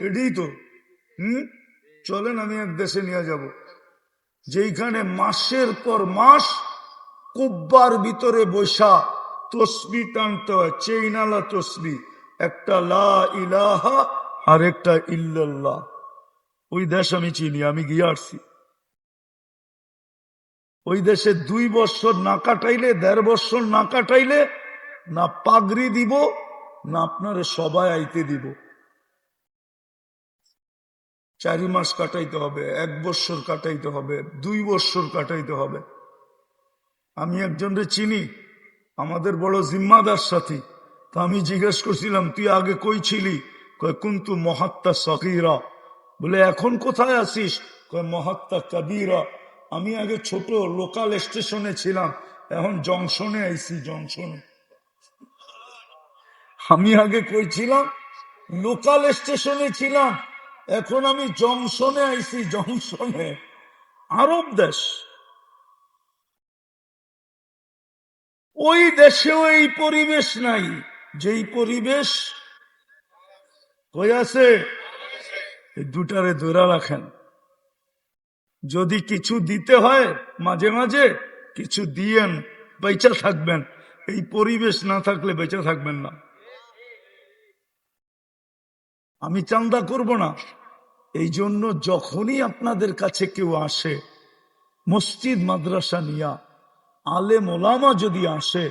এটাই তো। হুম? চলেন, আমি এক দেশে নিয়ে যাব। যেইখানে মাসের পর মাস কুব্বার ভিতরে বৈশা তসবি টানতে হয়, চেইনালা তসবি। একটা লা ইলাহা আর একটা ইল্লাল্লাহ। ওই দেশ আমি চিনি, আমি গিয়ে আসছি। ওই দেশে দুই বছর না কাটাইলে, দেড় বছর না কাটাইলে, না পাগড়ি দিব, না আপনারে সবাই আইতে দিব। চারি মাস কাটাইতে হবে, এক বৎসর কাটাইতে হবে, দুই বৎসর কাটাইতে হবে। আমি একজনরে চিনি, আমাদের বড় জিম্মাদার সাথী। তা আমি জিজ্ঞেস করছিলাম, তুই আগে কই ছিলি? কুন্তু মহাত্মা সকিরা বলে, এখন কোথায় আছিস? কয়, মহাত্মা কবিরা। আমি আগে ছোট লোকাল স্টেশনে ছিলাম, এখন জংশনে আইছি, জংশনে। আমি আগে কই ছিলাম? লোকাল স্টেশনে ছিলাম। এখন আমি জংশনে আইছি, জংশনে। আরব দেশ। ওই দেশেও এই পরিবেশ নাই। যেই পরিবেশ কই আছে? দুটারে ধরে রাখেন। যদি কিছু দিতে হয়, মাঝে মাঝে কিছু দিয়েন, বেঁচে থাকবেন। এই পরিবেশ না থাকলে বেঁচে থাকবেন না। আমি চান্দা করব না। এই জন্য যখনই আপনাদের কাছে কেউ আসে, মসজিদ, মাদ্রাসা নিয়া আলে মোলামা যদি আসে,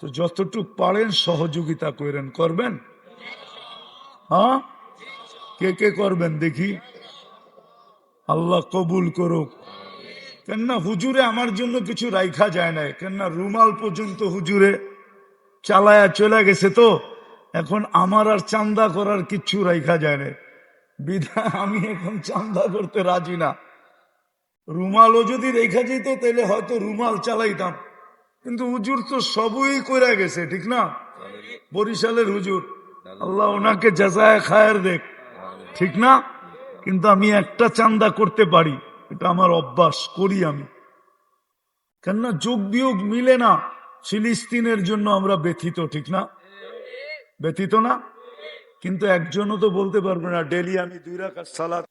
তো যতটুক পারেন সহযোগিতা করেন। করবেন? হ্যাঁ? কে কে করবেন দেখি? আল্লাহ কবুল করুক। কেননা হুজুরে আমার জন্য কিছু রাইখা যায় না কেননা রুমাল পর্যন্ত হুজুরে চালায়া চলে গেছে তো। এখন আমার আর চান্দা করার কিচ্ছু রাইখা যায় না। বিধায় আমি এখন চান্দা করতে রাজি না। রুমালও যদি রেখা যেত, তাহলে হয়তো রুমাল চালাইতাম। কিন্তু হুজুর তো সবই করে গেছে, ঠিক না? বরিশালের হুজুর। আল্লাহ ওনাকে জাজায় খায়ের দেখ, ঠিক না? কিন্তু আমি একটা চান্দা করতে পারি, এটা আমার অভ্যাস, করি আমি। কেননা যোগ বিয়োগ মিলে না, ফিলিস্তিনের জন্য আমরা ব্যথিত, ঠিক না? ব্যথিত না। কিন্তু একজনও তো বলতে পারবে না ডেলি আমি দুই রাখার সালাদ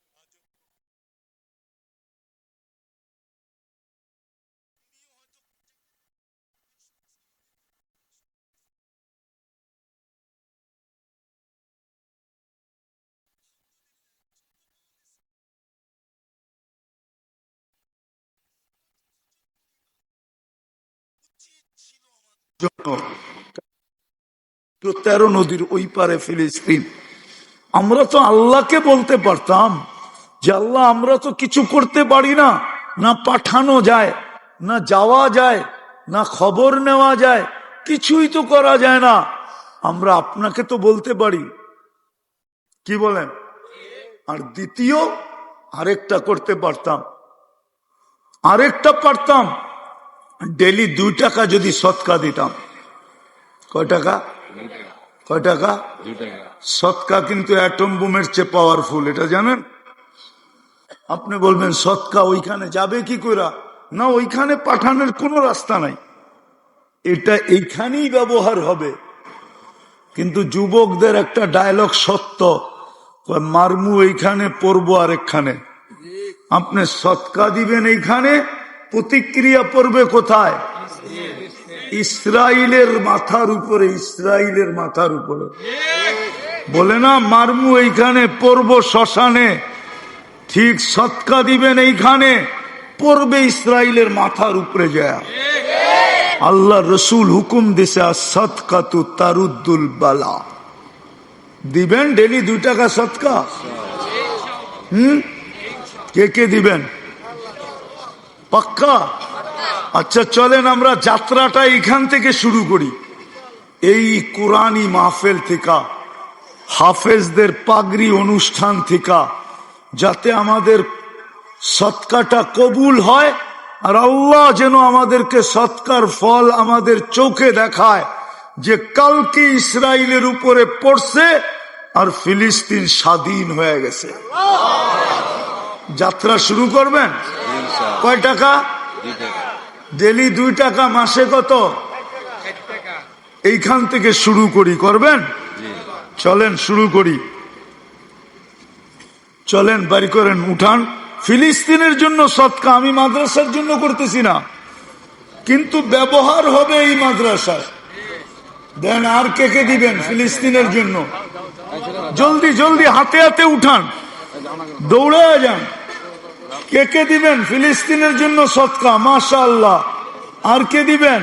জন্য। তো তেরো নদীর ওই পারে ফিলিস্তিন। আমরা তো আল্লাহকে বলতে পারতাম যে, আল্লাহ, আমরা তো কিছু করতে পারি না। না পাঠানো যায়, না যাওয়া যায়, না খবর নেওয়া যায়, কিছুই তো করা যায় না। আমরা আপনাকে তো বলতে পারি। কি বলেন? আর দ্বিতীয়, আরেকটা করতে পারতাম। আরেকটা পারতাম। ডেলি দুই টাকা যদি সৎকা দিতাম। কয় টাকা? কয় টাকা? সৎকা কিন্তু অ্যাটম বোমের চেয়ে পাওয়ারফুল এটা জানেন? আপনি বলবেন সৎকা ওইখানে যাবে কি কইরা? না ওইখানে পাঠানোর কোনো রাস্তা নাই। এটা এইখানেই ব্যবহার হবে। কিন্তু যুবকদের একটা ডায়লগ সত্য। মারমু এইখানে পড়ব আরেকখানে। আপনি সৎকা দিবেন এইখানে প্রতিক্রিয়া পড়বে কোথায়? ইসরায়েলের মাথার উপরে ইসরায়েলের মাথার উপরে। বলে না, মারমু এইখানে, পড়ব শ্মশানে। ঠিক সৎকা দিবেন এইখানে, পড়বে ইসরায়েলের মাথার উপরে যায়। আল্লাহ রসুল হুকুম দিছে সৎকা তু তারুদ্দুল বালা। দিবেন ডেলি দুই টাকা সৎকা? হুম? কে কে দিবেন? পাক্কা? আচ্ছা চলেন আমরা যাত্রাটা এখান থেকে শুরু করি। এই কোরআনি মাহফেল থেকে, হাফেজদের পাগড়ি অনুষ্ঠান থেকে, যাতে আমাদের সৎকাটা কবুল হয় আর আল্লাহ যেন আমাদেরকে সৎকার ফল আমাদের চোখে দেখায় যে কালকে ইসরায়েলের উপরে পড়ছে আর ফিলিস্তিন স্বাধীন হয়ে গেছে। যাত্রা শুরু করবেন? কয় টাকা? ডেলি দুই টাকা মাসে কত? এইখান থেকে শুরু করি করবেন? চলেন শুরু করি। চলেন বাড়ি করেন উঠান। ফিলিস্তিনের জন্য সৎকা আমি মাদ্রাসার জন্য করতেছি না। কিন্তু ব্যবহার হবে এই মাদ্রাসায়। দেন আর কে কে দিবেন ফিলিস্তিনের জন্য? জলদি জলদি হাতে হাতে উঠান। দৌড়ে যান। কে কে দিবেন? ফিলিস্তিনের জন্য সৎকা মাশা আল্লাহ আর কে দিবেন?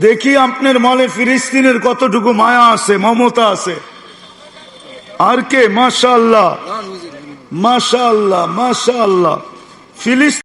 দেখি আপনার মলে ফিলিস্তিনের কতটুকু মায়া আছে, মমতা আছে। আর কে? মাশা আল্লাহ মাশা আল্লাহ মাশা আল্লাহ ফিলিস্তিন